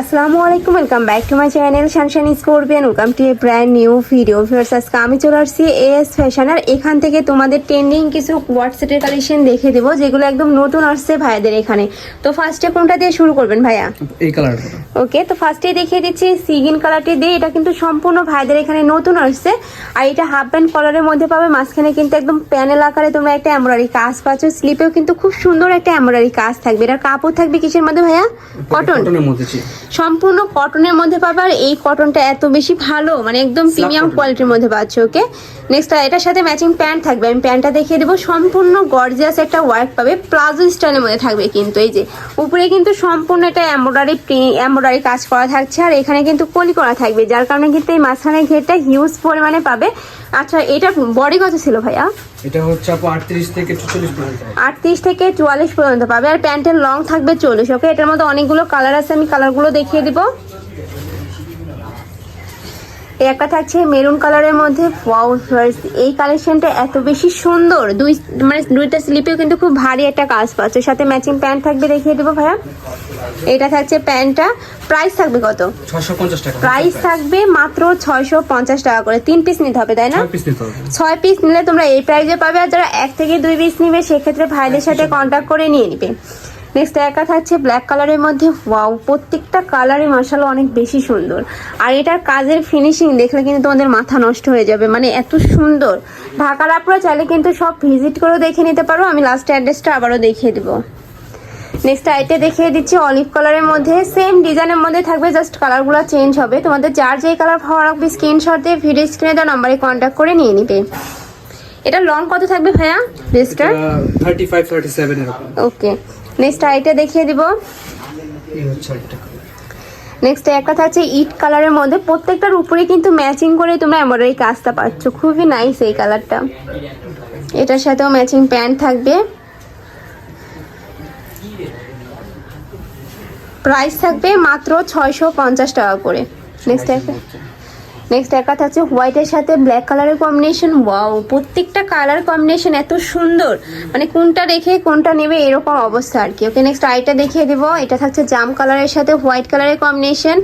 আসসালামু আলাইকুম welcome back to my channel Shanshan scorpion welcome to a brand new video viewers আজকে আমি চলে আসছি এএস ফ্যাশন আর এখান থেকে তোমাদের ট্রেন্ডিং কিছু হোয়াটসঅ্যাপের কালেকশন দেখে দেবো যেগুলো একদম নতুন আসছে ভাইয়াদের এখানে। তো ফার্স্টে কোনটা দিয়ে শুরু করবেন ভাইয়া? এই কালারটা ওকে তো ফার্স্টে দেখিয়ে দিচ্ছি সিগিন কালারটি দিয়ে। এটা কিন্তু সম্পূর্ণ ভাইদের এখানে নতুন আসছে। আর এটা হাফ প্যান্ট কলারের মধ্যে পাবে। মাঝখানে কিন্তু একদম প্যানেল আকারে তোমরা একটা এমব্রয়ডারি কাজ পাচ্ছ। স্লিপেও কিন্তু খুব সুন্দর একটা এমব্রয়ডারি কাজ থাকবে। এটার কাপড় থাকবে কিসের মধ্যে ভাইয়া? কটন কটনের মধ্যে সম্পূর্ণ কটনের মধ্যে পাবে আর এই কটনটা এত বেশি ভালো মানে একদম প্রিমিয়াম কোয়ালিটির মধ্যে পাচ্ছে ওকে নেক্সট এটার সাথে ম্যাচিং প্যান্ট থাকবে। আমি প্যান্টটা দেখিয়ে দেবো। সম্পূর্ণ গর্জিয়াস একটা ওয়ার্ক পাবে। প্লাজো স্টাইলের মধ্যে থাকবে কিন্তু এই যে। উপরে কিন্তু সম্পূর্ণ এটা এমব্রয়ডারি এমব্রয়ডারি কাজ করা থাকছে। আর এখানে কিন্তু কলি করা থাকবে। যার কারণে কিন্তু এই মাঝখানে ঘেরটা হিউজ পরিমাণে পাবে। আচ্ছা এটা বডি কত ছিল ভাইয়া? এটা হচ্ছে আপু আটত্রিশ থেকে চল্লিশ পর্যন্ত আটত্রিশ থেকে চুয়াল্লিশ পর্যন্ত পাবে। আর প্যান্টের লং থাকবে চল্লিশ ওকে এটার মধ্যে অনেকগুলো কালার আছে। আমি কালারগুলো দেখিয়ে দিব। একটা থাকছে মেরুন কালারের মধ্যে। এই কালেকশনটা এত বেশি সুন্দর। দুই মানে দুইটা স্লিপেও কিন্তু খুব ভারী একটা কাজ পাচ্ছে। সাথে ম্যাচিং প্যান্ট থাকবে দেখিয়ে দেবো ভাইয়া। এটা থাকছে প্যান্টটা প্রাইস থাকবে কত? প্রাইস থাকবে মাত্র ছয়শো পঞ্চাশ টাকা করে। তিন পিস নিতে হবে তাই না? ছয় পিস নিলে তোমরা এই প্রাইজে পাবে। আর যারা এক থেকে দুই পিস নিবে সেক্ষেত্রে ভাইদের সাথে কন্ট্যাক্ট করে নিয়ে নিবে। নেক্সট একা থাকছে ব্ল্যাক কালারের মধ্যে ওয়াও প্রত্যেকটা কালারই মাসাল্লাহ অনেক বেশি সুন্দর। আর এটার কাজের ফিনিশিং দেখলে কিন্তু তোমাদের মাথা নষ্ট হয়ে যাবে মানে এত সুন্দর। ঢাকার আপনারা চাইলে কিন্তু সব ভিজিট করেও দেখে নিতে পারো আমি লাস্ট অ্যাড্রেসটা আবারও দেখিয়ে দেবো। নেক্সট আইটে দেখিয়ে দিচ্ছি অলিভ কালারের মধ্যে সেম ডিজাইনের মধ্যে থাকবে জাস্ট কালারগুলো চেঞ্জ হবে। তোমাদের যার যেই কালার ভালো রাখবে স্ক্রিনশট দিয়ে ভিডিও স্ক্রিনে দেওয়া নাম্বারে কন্ট্যাক্ট করে নিয়ে নিবে। এটা লং কত থাকবে ভাইয়া? ড্রেসটার thirty five thirty seven okay next আইটে দেখিয়ে দিব। নেক্সট একটা থাকছে ইট কালারের মধ্যে প্রত্যেকটার উপরে কিন্তু ম্যাচিং করে তোমরা এমব্রয়ডারি কাজটা পাচ্ছ। খুবই নাইস এই কালারটা এটার সাথেও ম্যাচিং প্যান্ট থাকবে। প্রাইস থাকবে মাত্র ছয়শো পঞ্চাশ টাকা করে। নেক্সট একটা নেক্সট একটা থাকছে হোয়াইটের সাথে ব্ল্যাক কালারের কম্বিনেশন ওয়াও প্রত্যেকটা কালার কম্বিনেশন এত সুন্দর। মানে কোনটা রেখে কোনটা নেবে এরকম অবস্থা আর কি। ওকে নেক্সট আইটা দেখিয়ে দেবো। এটা থাকছে জাম কালারের সাথে হোয়াইট কালারের কম্বিনেশন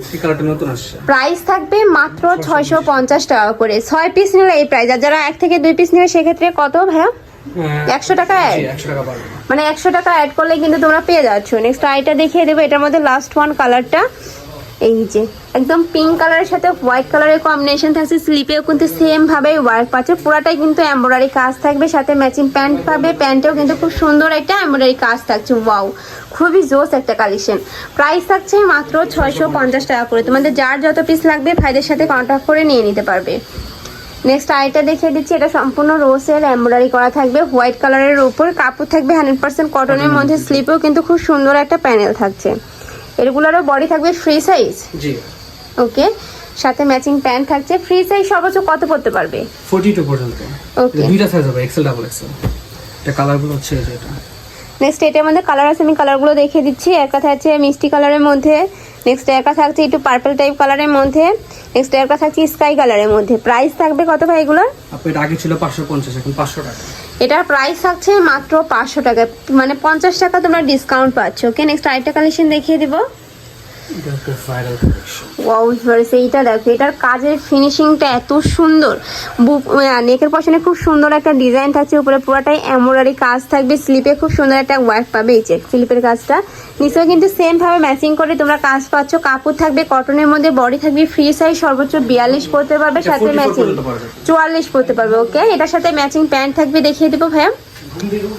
প্রাইস থাকবে মাত্র ছয়শো পঞ্চাশ টাকা করে। ছয় পিস নিলে এই প্রাইস আর যারা এক থেকে দুই পিস নিলে সেক্ষেত্রে কত ভাইয়া? একশো টাকা অ্যাড একশো টাকা মানে একশো টাকা অ্যাড করলে কিন্তু তোমরা পেয়ে যাচ্ছ। নেক্সট আইটা দেখিয়ে দেবো। এটার মধ্যে লাস্ট ওয়ান কালারটা এই যে একদম পিঙ্ক কালারের সাথে হোয়াইট কালারের কম্বিনেশন থাকছে স্লিপেও কিন্তু সেম ভাবে ওয়ার্ক পাচ্ছে পুরাটাই কিন্তু এমব্রয়ডারি কাজ থাকবে সাথে ম্যাচিং প্যান্ট পাবে প্যান্টেও কিন্তু খুব সুন্দর একটা এমব্রয়ডারি কাজ থাকছে ওয়াও খুবই জোস একটা কালেকশন প্রাইস থাকছে মাত্র ছয়শো পঞ্চাশ টাকা করে তোমাদের যার যত পিস লাগবে ভাইদের সাথে কন্ট্যাক্ট করে নিয়ে নিতে পারবে। নেক্সট আইটা দেখিয়ে দিচ্ছি এটা সম্পূর্ণ রোসের এমব্রয়ডারি করা থাকবে হোয়াইট কালারের উপর কাপড় থাকবে হান্ড্রেড পার্সেন্ট কটনের মধ্যে স্লিপেও কিন্তু খুব সুন্দর একটা প্যানেল থাকছে। এগুলোরও বডি থাকবে ফ্রি সাইজ জি। ওকে সাথে ম্যাচিং প্যান্ট থাকছে ফ্রি সাইজ সর্বোচ্চ কত পড়তে পারবে? ফোর্টি টু পর্যন্ত। ওকে দুইটা সাইজ হবে এক্সেল ডাবল এক্সেল এটা কালারগুলো হচ্ছে এটা। নেক্সট এটার মধ্যে কালার আছে আমি কালারগুলো দেখিয়ে দিচ্ছি। একটা থাকছে মিষ্টি কালারের মধ্যে। নেক্সট একটা থাকছে একটু পার্পল টাইপ কালারের মধ্যে। নেক্সট একটা থাকছে স্কাই কালারের মধ্যে। প্রাইস থাকবে কত ভাই এগুলোর? আপু এটা আগে ছিল পাঁচশো পঞ্চাশ এখন পাঁচশো টাকা। এটার প্রাইস থাকছে মাত্র পাঁচশো টাকা। মানে পঞ্চাশ টাকা তোমরা ডিসকাউন্ট পাচ্ছ। ওকে নেক্সট আরেকটা কালেকশন দেখিয়ে দিব এটা হচ্ছে ভাইরাল কালেকশন ওয়াও ভিউয়ার্স এইটা দেখো এটার কাজের ফিনিশিংটা এত সুন্দর। নেকের পশনে খুব সুন্দর একটা ডিজাইন থাকছে উপরে পুরোটাই এমব্রয়ডারি কাজ থাকবে স্লিপে খুব সুন্দর একটা ওয়ার্ক পাবে এই যে স্লিপের কাজটা। নিচেও কিন্তু সেম ভাবে ম্যাচিং করে তোমরা কাজ পাচ্ছ কাপড় থাকবে কটনের মধ্যে বডি থাকবে ফ্রি সাইজ সর্বোচ্চ বিয়াল্লিশ পড়তে পারবে সাথে ম্যাচিং চুয়াল্লিশ পড়তে পারবে ওকে এটার সাথে ম্যাচিং প্যান্ট থাকবে দেখিয়ে দেবো ভাইয়া।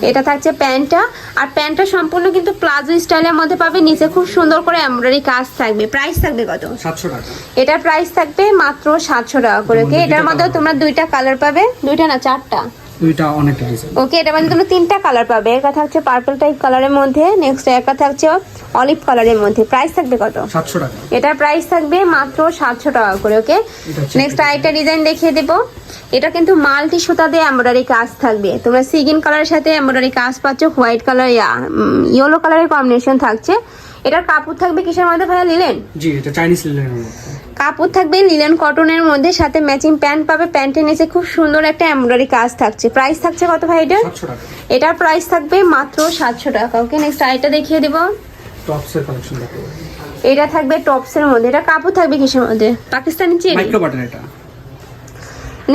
এটা থাকছে প্যান্টটা। আর প্যান্টটা সম্পূর্ণ কিন্তু প্লাজো স্টাইলের মধ্যে পাবে। নিচে খুব সুন্দর করে এমব্রয়ডারি কাজ থাকবে। প্রাইস থাকবে কত? সাতশো টাকা। এটার প্রাইস থাকবে মাত্র সাতশো টাকা করে। ওকে এটার মধ্যে তোমরা দুইটা কালার পাবে। দুইটা না চারটা? দুইটা অনেকটা ডিজাইন ওকে এটার মধ্যে তোমরা তিনটা কালার পাবে। কথা হচ্ছে পার্পল টাইপ কালারের মধ্যে নেক্সট একটা থাকছে অলিভ কালারের মধ্যে। প্রাইস থাকবে কত? সাতশো টাকা। এটার প্রাইস থাকবে মাত্র সাতশো টাকা করে ওকে নেক্সট আরেকটা ডিজাইন দেখিয়ে দেবো। এটা কিন্তু মাল্টি সুতা দিয়ে এমব্রয়ডারি কাজ থাকবে। তোমরা সিগিন কালারের সাথে এমব্রয়ডারি কাজ পাচ্ছ হোয়াইট কালার ইয়েলো কালারের কম্বিনেশন থাকছে। এটার কাপড় থাকবে কিসের মধ্যে ভাইয়া লিলেন জি এটা চাইনিজ লিলেনের মধ্যে। কাপড় থাকবে লিলেন কটনের মধ্যে সাথে ম্যাচিং প্যান্ট পাবে। প্যান্টের নিচে খুব সুন্দর একটা এমব্রয়ডারি কাজ থাকছে। প্রাইস থাকছে কত ভাই এটা এটার প্রাইস থাকবে মাত্র সাতশো টাকা। ওকে নেক্সট আরেকটা দেখিয়ে দিব। টপসের কালেকশন এটা থাকবে টপসের মধ্যে। এটা কাপড় থাকবে কিসের মধ্যে? পাকিস্তানি চেরি? মাইক্রো বাটন এটা।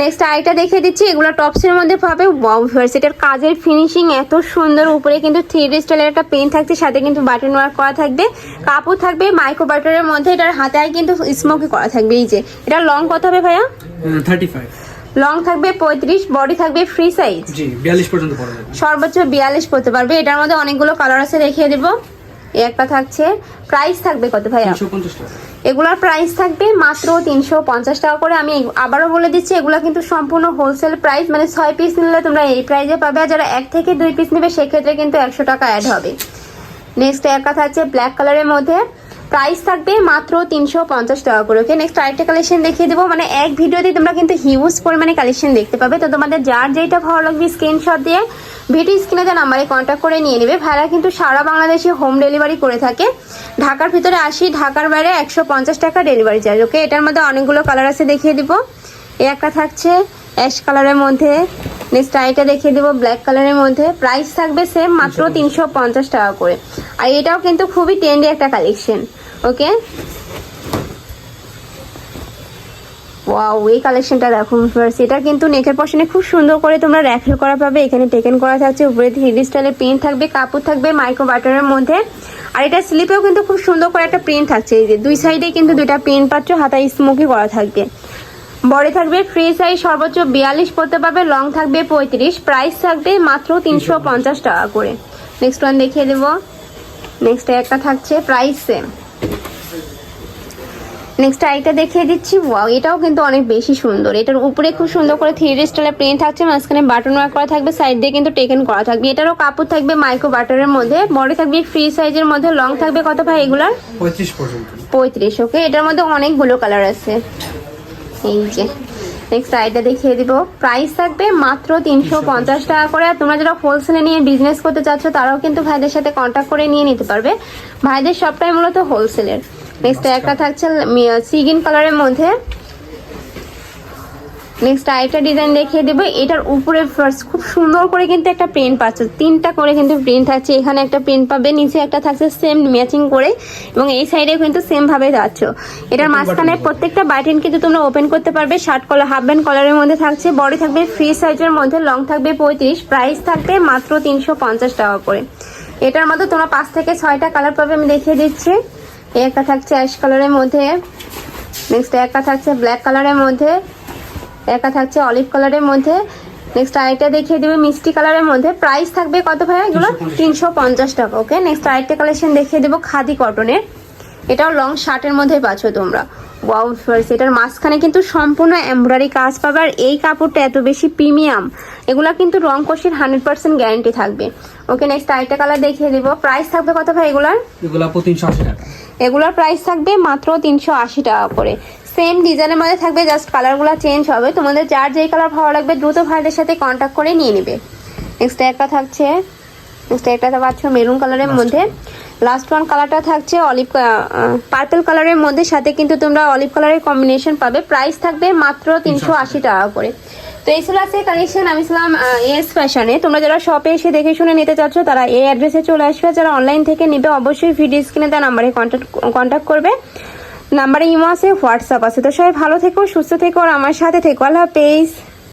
নেক্সট আইটা দেখিয়ে দিচ্ছি। এগুলো টপসের মধ্যে পাবে। এটার কাজের ফিনিশিং এত সুন্দর। উপরে কিন্তু থ্রি ডি স্টাইলের একটা পেন থাকছে সাথে কিন্তু বাটন ওয়ার্ক করা থাকবে। কাপড় থাকবে মাইক্রো বাটনের মধ্যে এটার হাতায় কিন্তু স্মোকি করা থাকবে। এই যে এটা লং কত হবে ভাইয়া? থার্টি ফাইভ লং থাকবে পঁয়ত্রিশ বডি থাকবে ফ্রি সাইজ পর্যন্ত সর্বোচ্চ বিয়াল্লিশ পড়তে পারবে। এটার মধ্যে অনেকগুলো কালার আছে দেখিয়ে দেবো। একটা থাকছে। প্রাইস থাকবে কত ভাইয়া? এগুলোর প্রাইস থাকবে মাত্র তিনশো পঞ্চাশ টাকা করে। আমি আবারও বলে দিচ্ছি, এগুলো কিন্তু সম্পূর্ণ হোলসেল প্রাইস মানে ছয় পিস নিলে তোমরা এই প্রাইসে পাবে। আর যারা এক থেকে দুই পিস নেবে, সেক্ষেত্রে কিন্তু একশো টাকা অ্যাড হবে। নেক্সট একটা থাকছে ব্ল্যাক কালারের মধ্যে। প্রাইস থাকবে মাত্র তিনশো পঞ্চাশ টাকা করে ওকে নেক্সট আরেকটা কালেকশন দেখিয়ে দেবো। মানে এক ভিডিওতে তোমরা কিন্তু হিউজ পরিমাণে কালেকশন দেখতে পাবে। তো তোমাদের যার যেটা ভালো লাগবে স্ক্রিনশট দিয়ে ভিডিও স্ক্রিনে যে নাম্বারে কন্ট্যাক্ট করে নিয়ে নেবে। ভাড়া কিন্তু সারা বাংলাদেশে হোম ডেলিভারি করে থাকে। ঢাকার ভিতরে আসি ঢাকার বাইরে একশো পঞ্চাশ টাকা ডেলিভারি চার্জ ওকে এটার মধ্যে অনেকগুলো কালার আছে দেখিয়ে দিব। এ একটা থাকছে অ্যাশ কালারের মধ্যে। নেক্সট আইটা দেখিয়ে দেবো ব্ল্যাক কালারের মধ্যে। প্রাইস থাকবে সেম মাত্র তিনশো পঞ্চাশ টাকা করে। আর এটাও কিন্তু খুবই ট্রেন্ডি একটা কালেকশন ওকে ওয়াও এই কালেকশনটা দেখো ভিউয়ার্স এটা কিন্তু নেকের পশনে খুব সুন্দর করে তোমরা র্যাফেল করা পাবে। এখানে টেকেন করা থাকছে উপরে হিডি স্টাইলের প্রিন্ট থাকবে, কাপড় থাকবে মাইক্রো বাটনের মধ্যে। আর এটা স্লিপেও কিন্তু খুব সুন্দর করে একটা প্রিন্ট থাকছে। এই যে দুই সাইডে কিন্তু দুইটা প্রিন্ট পাচ্ছ, হাতায় স্মোকি করা থাকবে। বডি থাকবে ফ্রি সাইজ সর্বোচ্চ বিয়াল্লিশ পড়তে পারবে লং থাকবে পঁয়ত্রিশ। প্রাইস থাকবে মাত্র তিনশো পঞ্চাশ টাকা করে। নেক্সট ওয়ান দেখিয়ে দেবো। নেক্সট একটা থাকছে প্রাইস সেম নেক্সট আইটা দেখিয়ে দিচ্ছি। ওয়াও এটাও কিন্তু অনেক বেশি সুন্দর। এটার উপরে খুব সুন্দর করে থ্রি স্টাইলের প্রিন্ট থাকছে মাঝখানে বাটন ওয়ার্ক করা থাকবে সাইড দিয়ে কিন্তু টেকেন করা থাকবে। এটারও কাপড় থাকবে মাইক্রো বাটারের মধ্যে। বডি থাকবে ফ্রি সাইজের মধ্যে। লং থাকবে কত ভাই এগুলার? পঁয়ত্রিশ পর্যন্ত। পঁয়ত্রিশ ওকে এটার মধ্যে অনেকগুলো কালার আছে। এই যে। নেক্সট আইটা দেখিয়ে দিব। প্রাইস থাকবে মাত্র তিনশো পঞ্চাশ টাকা করে। আর তোমরা যারা হোলসেলে নিয়ে বিজনেস করতে চাচ্ছ তারাও কিন্তু ভাইদের সাথে কন্ট্যাক্ট করে নিয়ে নিতে পারবে। ভাইদের সবটাই মূলত হোলসেলের নেক্সট একটা থাকছে সিগিন কালারের মধ্যে। নেক্সট আরেকটা ডিজাইন দেখিয়ে দেবো। এটার উপরে ফার্স্ট খুব সুন্দর করে কিন্তু একটা প্রিন্ট পাচ্ছ। তিনটা করে কিন্তু প্রিন্ট থাকছে। এখানে একটা প্রিন্ট পাবে নিচে একটা থাকছে সেম ম্যাচিং করে এবং এই সাইডে কিন্তু সেম ভাবে যাচ্ছ। এটার মাঝখানে প্রত্যেকটা বাটন কিন্তু তোমরা ওপেন করতে পারবে। শার্ট কলার হাফ ব্যান্ড কলারের মধ্যে থাকছে। বডি থাকবে ফ্রি সাইজের মধ্যে লং থাকবে পঁয়ত্রিশ। প্রাইস থাকবে মাত্র তিনশো পঞ্চাশ টাকা করে। এটার মধ্যে তোমরা পাঁচ থেকে ছয়টা কালার পাবে আমি দেখিয়ে দিচ্ছি। এই একটা থাকছে অ্যাশ কালারের মধ্যে নেক্সট একটা থাকছে ব্ল্যাক কালারের মধ্যে একটা থাকছে অলিভ কালারের মধ্যে নেক্সট আরেকটা দেখিয়ে দেবে মিষ্টি কালারের মধ্যে। প্রাইস থাকবে কত ভাই এগুলো? তিনশো পঞ্চাশ। টাকা ওকে নেক্সট আরেকটা কালেকশন দেখিয়ে দেবো খাদি কটনের এটাও লং শার্টের মধ্যে পাচ্ছ তোমরা। ওয়াও ফার্স এটার মাঝখানে কিন্তু সম্পূর্ণ এমব্রয়ডারি কাজ পাবে আর এই কাপড়টা এত বেশি প্রিমিয়াম এগুলা কিন্তু রং কষির হান্ড্রেড পার্সেন্ট গ্যারান্টি থাকবে। ওকে নেক্সট আরেকটা কালার দেখিয়ে দেবো। প্রাইস থাকবে কত ভাই এগুলার? এগুলো তিনশো টাকা। এগুলোর প্রাইস থাকবে মাত্র তিনশো আশি টাকা করে। সেম ডিজাইনের মধ্যে থাকবে জাস্ট কালারগুলো চেঞ্জ হবে। তোমাদের যার যেই কালার ভালো লাগবে দ্রুত ভাইদের সাথে কন্ট্যাক্ট করে নিয়ে নেবে। নেক্সট একটা থাকছে নেক্সট একটা পাচ্ছ মেরুন কালারের মধ্যে। লাস্ট ওয়ান কালারটা থাকছে অলিভ পার্পল কালারের মধ্যে, সাথে কিন্তু তোমরা অলিভ কালারের কম্বিনেশন পাবে। প্রাইস থাকবে মাত্র তিনশো আশি টাকা করে। তো এই ছিল আছে কালেকশন আমি ছিলাম এস ফ্যাশনে তোমরা যারা শপে এসে দেখে শুনে নিতে চাচ্ছ, তারা এই অ্যাড্রেসে চলে আসবে। যারা অনলাইন থেকে নিবে, অবশ্যই ভিডিও স্ক্রিনে তার নাম্বারে কন্ট্যাক্ট কন্ট্যাক্ট করবে। নাম্বারে ইমো আছে হোয়াটসঅ্যাপ আছে। তো সবাই ভালো থেকো, সুস্থ থেকো, আর আমার সাথে থেকো। আল্লাহ হাফেজ।